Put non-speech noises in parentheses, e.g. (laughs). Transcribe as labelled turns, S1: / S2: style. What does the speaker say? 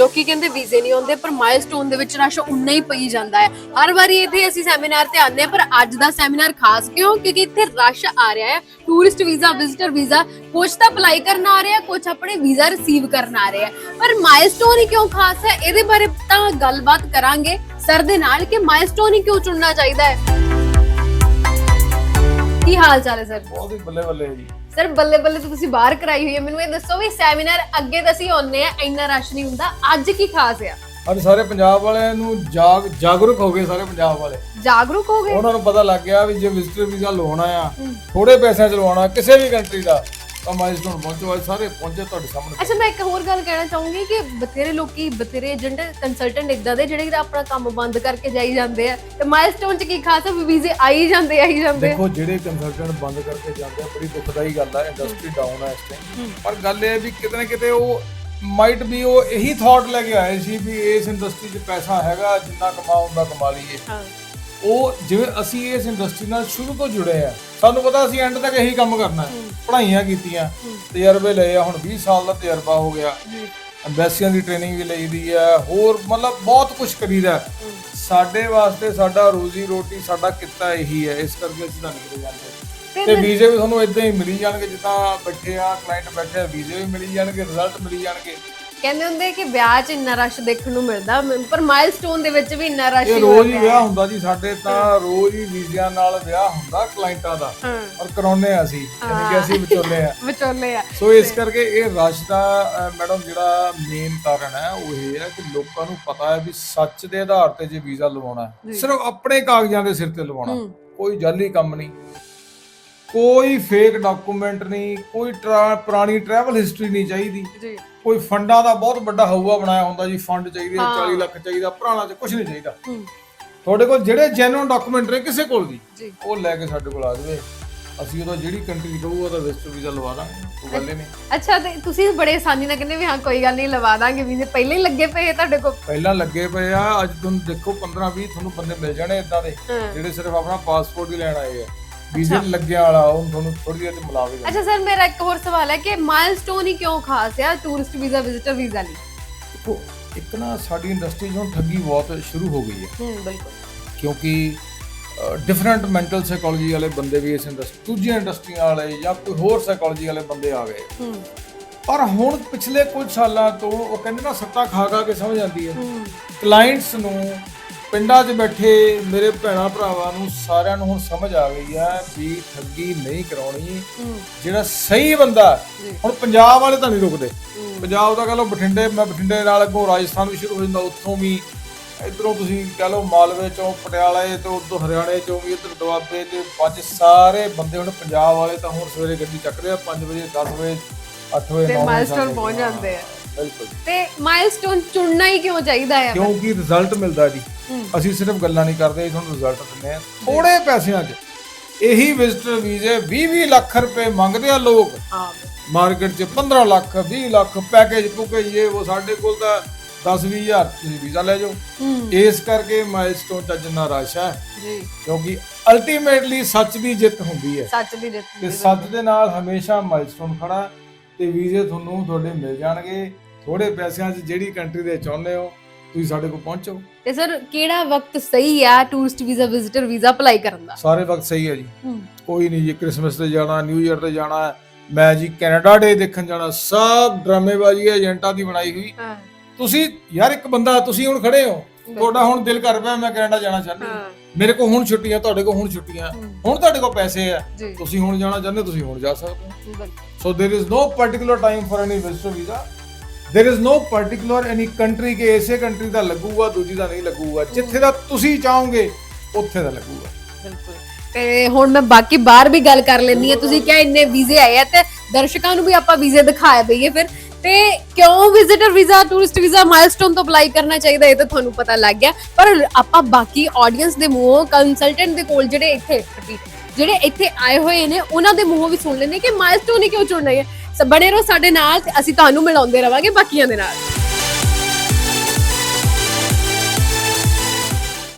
S1: ਲੋਕੀ ਕਹਿੰਦੇ ਵੀਜ਼ੇ ਨਹੀਂ ਆਉਂਦੇ, ਪਰ ਮਾਈਲਸਟੋਨ ਦੇ ਵਿੱਚ ਰਸ਼ ਉਨਾ ਹੀ ਪਈ ਜਾਂਦਾ ਹੈ। ਹਰ ਵਾਰੀ ਇੱਥੇ ਅਸੀਂ ਸੈਮੀਨਾਰ ਤੇ ਆਉਂਦੇ ਹਾਂ, ਪਰ ਅੱਜ ਦਾ ਸੈਮੀਨਾਰ ਖਾਸ ਕਿਉਂ? ਕਿਉਂਕਿ ਇੱਥੇ ਰਸ਼ ਆ ਰਿਹਾ ਹੈ। ਟੂਰਿਸਟ ਵੀਜ਼ਾ ਵਿਜ਼ਿਟਰ ਵੀਜ਼ਾ ਕੁਝ ਤਾਂ ਅਪਲਾਈ ਕਰਨ ਆ ਰਹੇ ਕੁਝ ਆਪਣੇ ਵੀਜ਼ਾ ਰਿਸੀਵ ਕਰਨ ਆ ਰਹੇ ਪਰ ਮਾਈਲਸਟੋਨ ਹੀ ਕਿਉਂ ਖਾਸ ਹੈ? ਇਹਦੇ ਬਾਰੇ ਤਾਂ ਗੱਲਬਾਤ ਕਰਾਂਗੇ ਸਰ ਦੇ ਨਾਲ ਕਿ ਮਾਈਲਸਟੋਨ ਹੀ ਕਿਉਂ ਚੁਣਨਾ ਚਾਹੀਦਾ ਹੈ? ਕੀ ਹਾਲ ਚਾਲ ਹੈ ਸਰ?
S2: ਬਹੁਤ ਹੀ ਬੱਲੇ ਬੱਲੇ ਹੈ ਜੀ।
S1: ਸਰ ਬੱਲੇ ਬੱਲੇ ਤਾਂ ਤੁਸੀਂ ਬਾਹਰ ਕਰਾਈ ਹੋਈ ਹੈ। ਮੈਨੂੰ ਇਹ ਦੱਸੋ ਵੀ ਸੈਮੀਨਾਰ ਅੱਗੇ ਤਾਂ ਅਸੀਂ ਆਉਂਦੇ ਆ ਇੰਨਾ ਰਸ਼ ਨਹੀਂ ਹੁੰਦਾ। ਅੱਜ ਕੀ ਖਾਸ ਆ?
S2: ਅੱਜ ਸਾਰੇ ਪੰਜਾਬ ਵਾਲਿਆਂ ਨੂੰ ਜਾਗ ਜਾਗਰੂਕ ਹੋ ਗਏ ਸਾਰੇ ਪੰਜਾਬ ਵਾਲੇ।
S1: ਜਾਗਰੂਕ ਹੋ ਗਏ?
S2: ਉਹਨਾਂ ਨੂੰ ਪਤਾ ਲੱਗ ਗਿਆ ਵੀ ਜੇ ਵਿਜ਼ਟਰ ਵੀਜ਼ਾ ਲਵਾਉਣਾ ਆ। ਥੋੜੇ ਪੈਸਿਆਂ ਚ ਲਵਾਉਣਾ ਕਿਸੇ ਵੀ ਕੰਟਰੀ ਦਾ। ਤਾਂ ਮਾਈਲਸਟੋਨ ਪਹੁੰਚੋ ਅੱਜ ਸਾਰੇ ਪਹੁੰਚੇ ਤੁਹਾਡੇ ਸਾਹਮਣੇ
S1: ਅੱਛਾ ਮੈਂ ਇੱਕ ਹੋਰ ਗੱਲ ਕਹਿਣਾ ਚਾਹੂੰਗੀ ਕਿ ਬਥੇਰੇ ਲੋਕੀ ਬਥੇਰੇ ਏਜੰਟ ਕੰਸਲਟੈਂਟ ਇਦਾਂ ਦੇ ਜਿਹੜੇ ਆਪਣਾ ਕੰਮ ਬੰਦ ਕਰਕੇ ਜਾਈ ਜਾਂਦੇ ਆ ਤੇ ਮਾਈਲਸਟੋਨ ਚ ਕੀ ਖਾਸ ਹੈ ਵੀਜ਼ੇ ਆਈ ਜਾਂਦੇ ਆਈ ਜਾਂਦੇ।
S2: ਦੇਖੋ ਜਿਹੜੇ ਕੰਸਲਟੈਂਟ ਬੰਦ ਕਰਕੇ ਜਾਂਦੇ ਆ ਬੜੀ ਦੁਖਦਾਈ ਗੱਲ ਆ ਇੰਡਸਟਰੀ ਡਾਊਨ ਆ ਇਸ ਟਾਈਮ। ਪਰ ਗੱਲ ਇਹ ਹੈ ਵੀ ਕਿਤੇ ਨਾ ਕਿਤੇ ਉਹ ਮਾਈਟ ਵੀ ਉਹ ਇਹੀ ਥਾਟ ਲੈ ਕੇ ਆਏ ਸੀ ਵੀ ਇਸ ਇੰਡਸਟਰੀ 'ਚ ਪੈਸਾ ਹੈਗਾ ਜਿੰਨਾ ਕਮਾਉਣ ਦਾ ਕਮਾ ਲਈਏ
S1: ਹਾਂ
S2: ਉਹ ਜਿਵੇਂ ਅਸੀਂ ਇਸ ਇੰਡਸਟਰੀ ਨਾਲ ਸ਼ੁਰੂ ਤੋਂ ਜੁੜੇ ਆ ਸਾਨੂੰ ਪਤਾ ਅਸੀਂ ਐਂਡ ਤੱਕ ਇਹੀ ਕੰਮ ਕਰਨਾ ਹੈ ਪੜ੍ਹਾਈਆਂ ਕੀਤੀਆਂ ਤਜਰਬੇ ਲਏ ਆ ਹੁਣ 20 ਸਾਲ ਦਾ ਤਜਰਬਾ ਹੋ ਗਿਆ।
S1: ਜੀ
S2: ਐਮਬੈਸੀਆਂ ਦੀ ਟ੍ਰੇਨਿੰਗ ਵੀ ਲਈਦੀ ਹੈ ਹੋਰ ਮਤਲਬ ਬਹੁਤ ਕੁਝ ਕਰੀਦਾ। ਸਾਡੇ ਵਾਸਤੇ ਸਾਡਾ ਰੋਜ਼ੀ ਰੋਟੀ ਸਾਡਾ ਕਿੱਤਾ ਇਹੀ ਹੈ ਇਸ ਕਰਕੇ ਅਸੀਂ ਤਾਂ ਨਿਕਲ ਜਾਂਦੇ ਤੇ ਵੀਜ਼ੇ ਵੀ ਤੁਹਾਨੂੰ ਇਦਾਂ ਹੀ ਮਿਲੀ ਜਾਣਗੇ ਜਿੱਦਾਂ ਬੈਠੇ ਆ ਕਲਾਇੰਟ ਬੈਠੇ ਆ ਵੀਜ਼ੇ ਵੀ ਮਿਲੀ ਜਾਣਗੇ ਰਿਜ਼ਲਟ ਮਿਲੀ ਜਾਣਗੇ।
S1: ਕਹਿੰਦੇ ਹੁੰਦੇ ਕਿ ਵਿਆਹ 'ਚ ਇੰਨਾ ਰਸ਼ ਦੇਖਣ ਨੂੰ ਮਿਲਦਾ ਮ- ਪਰ ਮਾਈਲਸਟੋਨ ਦੇ ਵਿੱਚ ਵੀ ਇੰਨਾ ਰਸ਼
S2: ਇਹ
S1: ਹੀ
S2: ਰੋਜ਼ ਹੀ ਵਿਆਹ ਹੁੰਦਾ ਜੀ ਸਾਡੇ ਤਾਂ ਰੋਜ਼ ਹੀ ਵੀਜ਼ਿਆਂ ਨਾਲ ਵਿਆਹ ਹੁੰਦਾ ਕਲਾਇੰਟਾਂ ਦਾ।
S1: ਹਾਂ।
S2: ਔਰ ਕਰਾਉਨੇ ਆ ਅਸੀਂ ਯਾਨੀ ਕਿ ਅਸੀਂ ਵਿਚੋਲੇ ਆ (laughs)
S1: ਵਿਚੋਲੇ ਆ
S2: ਸੋ ਇਸ ਕਰਕੇ ਇਹ ਰਸ਼ ਦਾ ਅਹ, ਮੈਡਮ ਜਿਹੜਾ ਮੇਨ ਕਾਰਨ ਹੈ ਉਹ ਇਹ ਹੈ ਕਿ ਲੋਕਾਂ ਨੂੰ ਪਤਾ ਹੈ ਵੀ ਸੱਚ ਦੇ ਆਧਾਰ ਤੇ ਜੇ ਵੀਜ਼ਾ ਲਵਾਉਣਾ ਹੈ ਸਿਰਫ ਆਪਣੇ ਕਾਗਜ਼ਾਂ ਦੇ ਸਿਰ ਤੇ ਲਵਾਉਣਾ। ਕੋਈ ਜਾਲੀ ਕੰਮ ਨਹੀਂ। ਕੋਈ ਫੇਕ ਡਾਕੂਮੈਂਟ ਨਹੀਂ ਕੋਈ ਟਰਾ- ਪੁਰਾਣੀ ਟਰੈਵਲ ਹਿਸਟਰੀ ਨਹੀਂ ਚਾਹੀਦੀ।
S1: ਜੀ।
S2: ਕੋਈ ਫੰਡਾਂ ਦਾ ਬਹੁਤ ਵੱਡਾ ਹਊਆ ਬਣਾਇਆ ਹੁੰਦਾ ਜੀ ਫੰਡ ਚਾਹੀਦੇ ਆ,
S1: ਹਾਂ।
S2: 40 ਲੱਖ ਚਾਹੀਦਾ ਪੁਰਾਣਾ ਚ ਕੁਝ ਨਹੀਂ ਚਾਹੀਦਾ।
S1: ਹੂੰ।
S2: ਤੁਹਾਡੇ ਕੋਲ ਜਿਹੜੇ ਜੈਨੂਇਨ ਡਾਕੂਮੈਂਟ ਨੇ ਕਿਸੇ ਕੋਲ ਵੀ
S1: ਜੀ।
S2: ਉਹ ਲੈ ਕੇ ਸਾਡੇ ਕੋਲ ਆ ਜਾਵੇ। ਅਸੀਂ ਉਹਦਾ ਜਿਹੜੀ ਕੰਟਰੀ ਕਹੂਗਾ ਉਹਦਾ ਵਿਜ਼ਟਰ ਵੀਜ਼ਾ ਲਵਾ ਦਾਂਗੇ ਕੋਈ ਗੱਲ ਹੀ ਨਹੀਂ।
S1: ਅੱਛਾ ਤੇ ਤੁਸੀਂ ਬੜੇ ਆਸਾਨੀ ਨਾਲ ਕਹਿੰਦੇ ਵੀ ਹਾਂ ਕੋਈ ਗੱਲ ਨਹੀਂ ਲਵਾ ਦਾਂਗੇ ਵੀਜ਼ੇ ਪਹਿਲੇ ਹੀ ਲੱਗੇ ਪਏ ਆ ਤੁਹਾਡੇ ਕੋਲ।
S2: ਪਹਿਲਾਂ ਲੱਗੇ ਪਏ ਆ ਅੱਜ ਤੁਹਾਨੂੰ ਦੇਖੋ 15 20 ਤੁਹਾਨੂੰ ਬੰਦੇ ਮਿਲ ਜਾਣੇ ਇਦਾਂ ਦੇ
S1: ਹਾਂ।
S2: ਜਿਹੜੇ ਸਿਰਫ ਆਪਣਾ ਪਾਸਪੋਰਟ ਹੀ ਲੈਣ ਆਏ ਆ। ਵੀਜ਼ੇ ਲੱਗਿਆ ਵਾਲਾ ਉਹ ਤੁਹਾਨੂੰ ਥੋੜੀ ਦੇਰ ਤੇ ਮਿਲਾਵੇਗਾ
S1: ਅੱਛਾ ਸਰ ਮੇਰਾ ਇੱਕ ਹੋਰ ਸਵਾਲ ਹੈ ਕਿ ਮਾਈਲਸਟੋਨ ਹੀ ਕਿਉਂ ਖਾਸ ਹੈ ਟੂਰਿਸਟ ਵੀਜ਼ਾ ਵਿਜ਼ਿਟਰ ਵੀਜ਼ਾ ਲਈ?
S2: ਦੇਖੋ ਇੱਕ ਨਾ ਸਾਡੀ ਇੰਡਸਟਰੀ ਹੁਣ ਠੱਗੀ ਬਹੁਤ ਸ਼ੁਰੂ ਹੋ ਗਈ ਹੈ।
S1: ਹੂੰ ਬਿਲਕੁਲ।
S2: ਕਿਉਂਕਿ ਡਿਫਰੈਂਟ ਮੈਂਟਲ ਸਾਈਕੋਲੋਜੀ ਵਾਲੇ ਬੰਦੇ ਵੀ ਇਸ ਇੰਡਸਟਰੀ ਦੂਜੀਆਂ ਇੰਡਸਟਰੀਆਂ ਵਾਲੇ ਜਾਂ ਕੋਈ ਹੋਰ ਸਾਈਕੋਲੋਜੀ ਵਾਲੇ ਬੰਦੇ ਆ ਗਏ।
S1: ਹੂੰ।
S2: ਪਰ ਹੁਣ ਪਿਛਲੇ ਕੁਝ ਸਾਲਾਂ ਤੋਂ ਉਹ ਕਹਿੰਦੇ ਨਾ ਸੱਤਾ ਖਾ ਖਾ ਕੇ ਸਮਝ ਆਉਂਦੀ ਹੂੰ। ਕਲਾਇੰਟਸ ਨੂੰ ਪਿੰਡਾਂ 'ਚ ਬੈਠੇ ਮੇਰੇ ਭੈਣਾ ਭਰਾਵਾਂ ਨੂੰ ਸਾਰਿਆਂ ਨੂੰ ਹੁਣ ਸਮਝ ਆ ਗਈ ਹੈ ਵੀ ਠੱਗੀ ਨਹੀਂ ਕਰਾਉਣੀ। ਜਿਹੜਾ ਸਹੀ ਬੰਦਾ। ਹੁਣ ਪੰਜਾਬ ਵਾਲੇ ਤਾਂ ਨਹੀਂ ਰੁਕਦੇ। ਪੰਜਾਬ ਦਾ ਕਹ ਲਓ ਬਠਿੰਡੇ ਮੈਂ ਬਠਿੰਡੇ ਨਾਲ ਅੱਗੋਂ ਰਾਜਸਥਾਨ ਵੀ ਸ਼ੁਰੂ ਹੋ ਜਾਂਦਾ ਉੱਥੋਂ ਵੀ। ਇਧਰੋਂ ਤੁਸੀਂ ਕਹ ਲਓ ਮਾਲਵੇ ਚੋਂ ਪਟਿਆਲੇ ਤੋਂ ਉਦੋਂ ਹਰਿਆਣੇ ਚੋਂ ਵੀ ਇਧਰ ਦੁਆਬੇ ਤੇ ਪੰਜ ਸਾਰੇ ਬੰਦੇ ਹੁਣ ਪੰਜਾਬ ਵਾਲੇ ਤਾਂ ਹੁਣ ਸਵੇਰੇ ਗੱਡੀ ਚੱਕਦੇ ਆ 5 ਵਜੇ 10 ਵਜੇ 8 ਵਜੇ
S1: ਤੇ
S2: 9 ਵਜੇ
S1: ਮਾਈਲਸਟੋਨ ਪਹੁੰਚ ਜਾਂਦੇ ਆ।
S2: ਬਿਲਕੁਲ।
S1: ਤੇ ਮਾਈਲਸਟੋਨ ਚੁਣਨਾ ਹੀ ਕਿਉਂ ਚਾਹੀਦਾ ਹੈ
S2: ਕਿਉਂਕਿ ਰਿਜ਼ਲਟ ਮਿਲਦਾ ਜੀ। ਅਸੀਂ ਸਿਰਫ ਗੱਲਾਂ ਨਹੀਂ ਕਰਦੇ ਤੁਹਾਨੂੰ ਰਿਜ਼ਲਟ ਦਿੰਦੇ ਆ ਥੋੜੇ ਪੈਸਿਆਂ 'ਚ। ਇਹੀ ਵਿਜ਼ਟਰ ਵੀਜ਼ੇ 20-20 ਲੱਖ ਰੁਪਏ ਮੰਗਦੇ ਆ ਲੋਕ
S1: ਹਾਂ।
S2: ਮਾਰਕੀਟ 'ਚ 15 ਲੱਖ 20 ਲੱਖ ਪੈਕੇਜ ਪੁਕੇਜ ਇਹ ਉਹ ਸਾਡੇ ਕੋਲ ਤਾਂ 10-20 ਹਜ਼ਾਰ ਤੁਸੀਂ ਵੀਜ਼ਾ ਲੈ ਜਾਓ। ਇਸ ਕਰਕੇ ਮਾਈਲਸਟੋਨ 'ਚ ਜਿੰਨਾ ਰਸ਼ ਹੈ
S1: ਜੀ।
S2: ਕਿਉਂਕਿ ਅਲਟੀਮੇਟਲੀ ਸੱਚ ਦੀ ਜਿੱਤ ਹੁੰਦੀ ਹੈ।
S1: ਸੱਚ ਦੀ ਜਿੱਤ
S2: ਤੇ ਸੱਚ ਦੇ ਨਾਲ ਹਮੇਸ਼ਾ ਮਾਈਲਸਟੋਨ ਖੜਾ ਤੇ ਵੀਜ਼ੇ ਤੁਹਾਨੂੰ ਤੁਹਾਡੇ ਮਿਲ ਜਾਣਗੇ। ਥੋੜੇ ਪੈਸਿਆਂ 'ਚ ਜਿਹੜੀ ਕੰਟਰੀ ਦੇ ਚਾਹੁੰਦੇ ਹੋ ਤੁਸੀਂ ਸਾਡੇ ਕੋਲ ਪਹੁੰਚੋ।
S1: ਤੇ ਸਰ ਕਿਹੜਾ ਵਕਤ ਸਹੀ ਆ tourist visa visitor visa apply ਕਰਨ ਦਾ?
S2: ਸਾਰੇ ਵਕਤ ਸਹੀ ਹੈ ਜੀ। ਕੋਈ ਨਹੀਂ ਜੀ ਕ੍ਰਿਸਮਸ ਤੇ ਜਾਣਾ ਨਿਊ ਇਅਰ ਤੇ ਜਾਣਾ ਮੈਂ ਜੀ ਕੈਨੇਡਾ ਡੇ ਦੇਖਣ ਜਾਣਾ ਸਭ ਡਰਾਮੇਬਾਜ਼ੀ ਏਜੰਟਾਂ ਦੀ ਬਣਾਈ ਹੋਈ। ਤੁਸੀਂ ਯਾਰ ਇੱਕ ਬੰਦਾ ਤੁਸੀਂ ਹੁਣ ਖੜੇ ਹੋ। ਤੁਹਾਡਾ ਹੁਣ ਦਿਲ ਕਰ ਪਿਆ ਮੈਂ ਕੈਨੇਡਾ ਜਾਣਾ ਚਾਹੁੰਦੀ। ਹਾਂ। ਮੇਰੇ ਕੋਲ ਹੁਣ ਛੁੱਟੀਆਂ ਤੁਹਾਡੇ ਕੋਲ ਹੁਣ ਛੁੱਟੀਆਂ। ਹੁਣ ਤੁਹਾਡੇ ਕੋਲ ਪੈਸੇ ਆ। ਤੁਸੀਂ ਹੁਣ ਜਾਣਾ ਚਾਹੁੰਦੇ ਤੁਸੀਂ ਹੁਣ ਜਾ ਸਕਦੇ ਹੋ।
S1: ਬਿਲਕੁਲ।
S2: So there is no particular time for any visitor visa. There is no particular any country ਕੇ ਇਸੇ ਦਾ ਲੱਗੂਗਾ ਦੂਜੀ ਦਾ ਨਹੀਂ ਲੱਗੂਗਾ। ਜਿੱਥੇ ਦਾ ਤੁਸੀਂ ਚਾਹੋਗੇ ਉੱਥੇ ਦਾ ਲੱਗੂਗਾ।
S1: ਬਿਲਕੁਲ। ਤੇ ਹੁਣ ਮੈਂ ਬਾਕੀ ਬਾਹਰ ਵੀ ਗੱਲ ਕਰ ਲੈਣੀ ਆ ਤੁਸੀਂ ਕਿਹਾ ਇੰਨੇ ਵੀਜ਼ੇ ਆਏ ਆ ਤੇ ਦਰਸ਼ਕਾਂ ਨੂੰ ਵੀ ਆਪਾਂ ਵੀਜ਼ੇ ਦਿਖਾਇਆ ਬਈਏ ਫਿਰ। ਤੇ ਕਿਉਂ visitor visa tourist visa Milestone ਤੋਂ ਅਪਲਾਈ ਕਰਨਾ ਚਾਹੀਦਾ ਇਹ ਤਾਂ ਤੁਹਾਨੂੰ ਪਤਾ ਲੱਗ ਗਿਆ। ਪਰ ਆਪਾਂ ਬਾਕੀ ਆਡੀਅנס ਦੇ ਮੂੰਹੋਂ ਕੰਸਲਟੈਂਟ ਦੇ ਕੋਲ ਜਿਹੜੇ ਇੱਥੇ ਜਿਹੜੇ ਇੱਥੇ ਆਏ ਹੋਏ ਨੇ, ਉਹਨਾਂ ਦੇ ਮੂੰਹੋਂ ਵੀ ਸੁਣ ਲੈਂਦੇ ਕਿ ਮਾਈਲਸਟੋਨ ਹੀ ਕਿਉਂ ਚੁਣਨਾ ਹੈ ਸੋ ਬਣੇ ਰਹੋ ਸਾਡੇ ਨਾਲ ਤੇ ਅਸੀਂ ਤੁਹਾਨੂੰ ਮਿਲਾਉਂਦੇ ਰਵਾਂਗੇ ਬਾਕੀਆਂ ਦੇ ਨਾਲ।